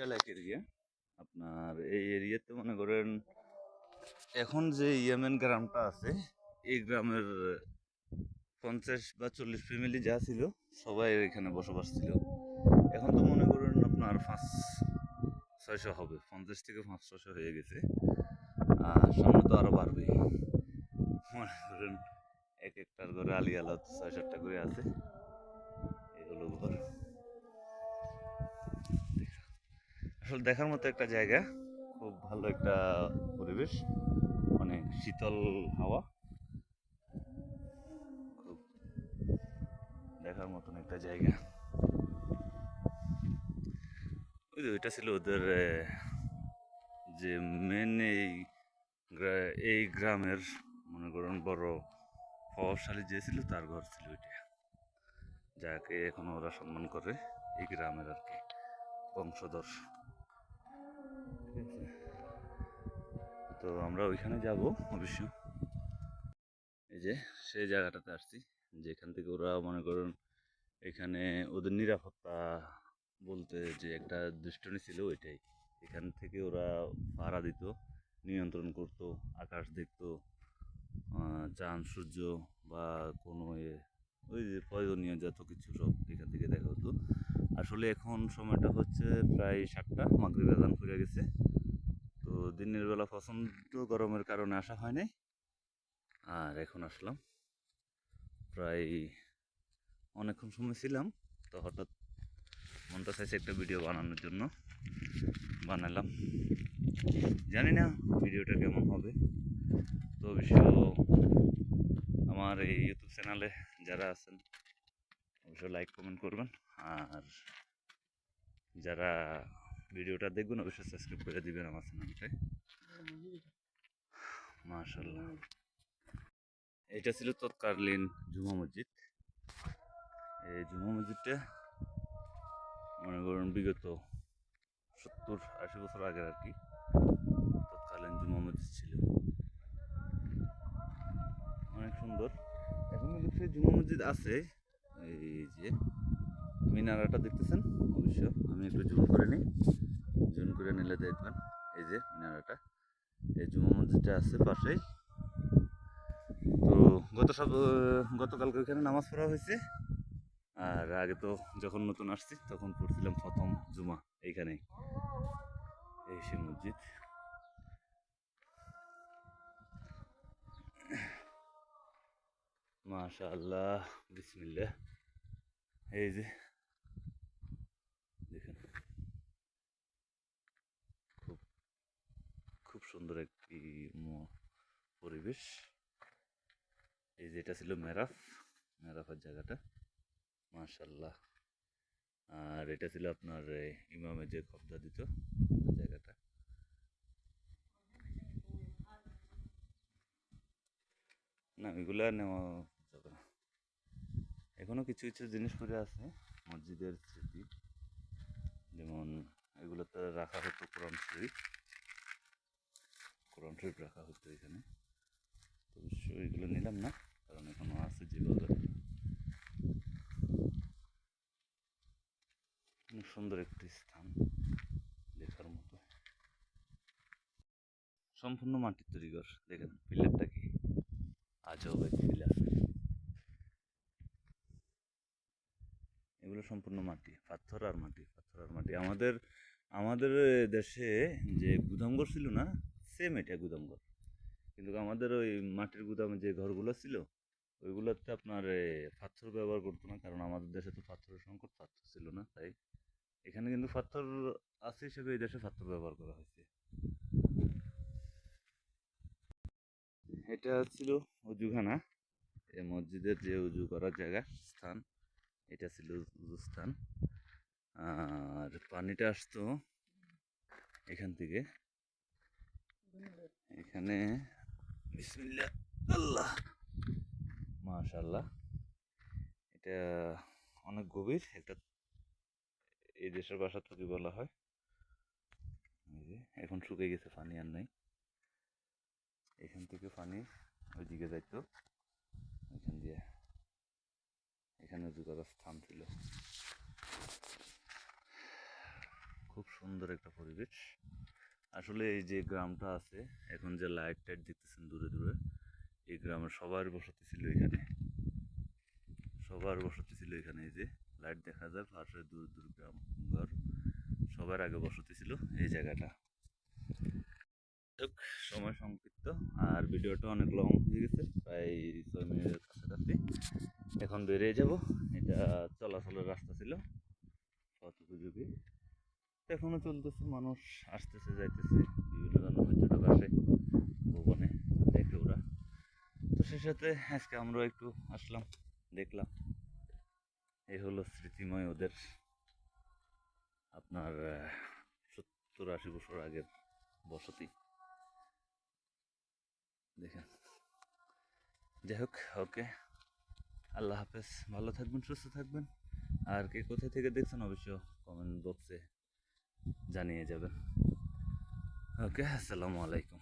এক এরিয়া আপনার এই এরিয়াতে মনে করেন এখন যে ইয়েমেন গ্রামটা আছে, এই গ্রামের পঞ্চাশ বা চল্লিশ ফ্যামিলি যা ছিল, সবাই এখানে বসবাস ছিল। এখন তো মনে করেন আপনার পাঁচ, ছয়শো হবে, পঞ্চাশ থেকে পাঁচ, ছয়শো হয়ে গেছে। আর সামনে তো আরও বাড়বে। মনে করেন এক একটার ঘরে আলি ছয় সাতটা করে আছে। এগুলো ঘর। আসলে দেখার মতো একটা জায়গা। খুব ভালো একটা পরিবেশ অনেক শীতল হাওয়া। খুব দেখার মতন একটা জায়গা। ওই যে ওইটা ছিল ওদের যে মেন এই এই গ্রামের, মনে করেন বড় প্রভাবশালী যে ছিল তার ঘর ছিল ওইটা। যাকে এখন ওরা সম্মান করে, এই গ্রামের আর কি বংশধর। তো আমরা ওইখানে যাব অবশ্য। এই যে সেই জায়গাটাতে আসছি, যেখান থেকে ওরা মনে করুন এখানে ওদের নিরাপত্তা বলতে যে একটা দুষ্টনি ছিল ওইটাই। এখান থেকে ওরা পাহারা দিত, নিয়ন্ত্রণ করতো, আকাশ দেখতো চাঁদ, সূর্য বা কোনো ওই যে প্রয়োজনীয় যত কিছু সব এখান থেকে দেখা হতো। আসলে এখন সময়টা হচ্ছে প্রায় সাতটা মাগরিব আজান ফুরে গেছে। দিনের বেলা প্রচণ্ড গরমের কারণে আসা হয় নাই। আর এখন আসলাম। প্রায় অনেকক্ষণ সময় ছিলাম, তো হঠাৎ মনটা চাইছে একটা ভিডিও বানানোর জন্য। বানালাম। জানি না ভিডিওটা কেমন হবে। তো অবশ্য আমার এই ইউটিউব চ্যানেলে যারা আছেন অবশ্যই লাইক কমেন্ট করবেন। আর যারা ভিডিওটা দেখবেন, অবশ্যই সাবস্ক্রাইব করে দিবেন আমার চ্যানেলটায় মাশাল্লাহ এটা ছিল তৎকালীন জুমা মসজিদ। এই জুমা মসজিদটা মনে করুন বিগত সত্তর আশি বছর আগের আর কি তৎকালীন জুমা মসজিদ ছিল। অনেক সুন্দর। এখন কিন্তু সেই জুমা মসজিদ আছে এই যে মিনারাটা দেখতেছেন? অবশ্য আমি একটু জুম করে নিই। জুম করে নিলে দেখবেন। এই যে মিনারাটা। এই জুমা মসজিদটা আছে পাশেই। তো গত সব গতকালকে ওখানে নামাজ পড়া হয়েছে। আর আগে তো যখন নতুন আসছি, তখন পড়ছিলাম প্রথম জুমা এইখানেই, এই সেই মসজিদ। মাশা আল্লাহ বিসমিল্লাহ। এই যে দেখুন খুব খুব সুন্দর একটি পরিবেশ। এই যে এটা ছিল মেরাফ মেরাফের জায়গাটা। মার্শাল্লাহ আর এটা ছিল আপনার এই, ইমামের যে কবজা দিত জায়গাটা। না এগুলো নেওয়া যাবে না। এখনও কিছু কিছু জিনিস পড়ে আছে মসজিদের স্মৃতি। যেমন এগুলোতে রাখা হতো কোরআন শরীফ। কোরআন শরীফ রাখা হতো এখানে। তো অবশ্য এগুলো নিলাম না, কারণ এখনও আছে যেভাবে অনেক সুন্দর একটি স্থান দেখার মতো। সম্পূর্ণ মাটির তৈরি ঘর, দেখেন পিলারটা কি। আজব এক পিলার। এগুলো সম্পূর্ণ মাটি, পাথর আর মাটি, পাথর আর মাটি। আমাদের আমাদের দেশে যে গুদামঘর ছিল না সেম এটা গুদাম ঘর। কিন্তু আমাদের ওই মাটির গুদামে যে ঘরগুলো ছিল, ওইগুলোতে আপনার পাথর ব্যবহার করতো না, কারণ আমাদের দেশে তো পাথরের সংকট, পাথর ছিল না, তাই এখানে কিন্তু পাথর আছে হিসেবে এই দেশে পাথর ব্যবহার করা হয়েছে। এটা ছিল অজুখানা এই মসজিদের যে উজু করার জায়গা, স্থান, এটা ছিল উজু স্থান আর পানিটা আসতো এখান থেকে। এখানে বিসমিল্লাহ, আল্লাহ। মাশাল্লাহ এটা অনেক গভীর, এটা এই দেশের ভাষা থেকে বলা হয়। এখন শুকিয়ে গেছে, পানি আর নাই। এখান থেকে পানি ওইদিকে যাইতো। এখান দিয়ে এখানে করার স্থান ছিল। খুব সুন্দর একটা পরিবেশ। আসলে এই যে গ্রামটা আছে, এখন যে লাইট টাইট দেখতেছেন দূরে দূরে, এই গ্রামের সবার বসতি ছিল এখানে। সবার বসতি ছিল এখানে, এই যে লাইট দেখা যায়, পাশে দূর দূর গ্রাম, ঘর, সবার আগে বসতি ছিল এই জায়গাটা। সময় সংক্ষিপ্ত, আর ভিডিওটা অনেক লং হয়ে গেছে, প্রায় ছয় মিনিটের কাছাকাছি। এখন বেরিয়ে যাব, এটা চলাচলের রাস্তা ছিল, পথ উপযোগী। এখনও চলতেছে, মানুষ আসতেছে, যাইতেছে। বিভিন্ন ধরনের পর্যটক আসে ভুবনে, দেখে ওরা। তো সে সাথে আজকে আমরা একটু আসলাম, দেখলাম। এই হলো স্মৃতিময় ওদের আপনার সত্তর আশি বছর আগের বসতি। দেখেন। যাই হোক, ওকে। আল্লাহ হাফেজ। ভালো থাকবেন, সুস্থ থাকবেন। আর কে কোথায় থেকে দেখছেন অবশ্য কমেন্ট বক্সে জানিয়ে যাবেন। ওকে আসসালামু আলাইকুম।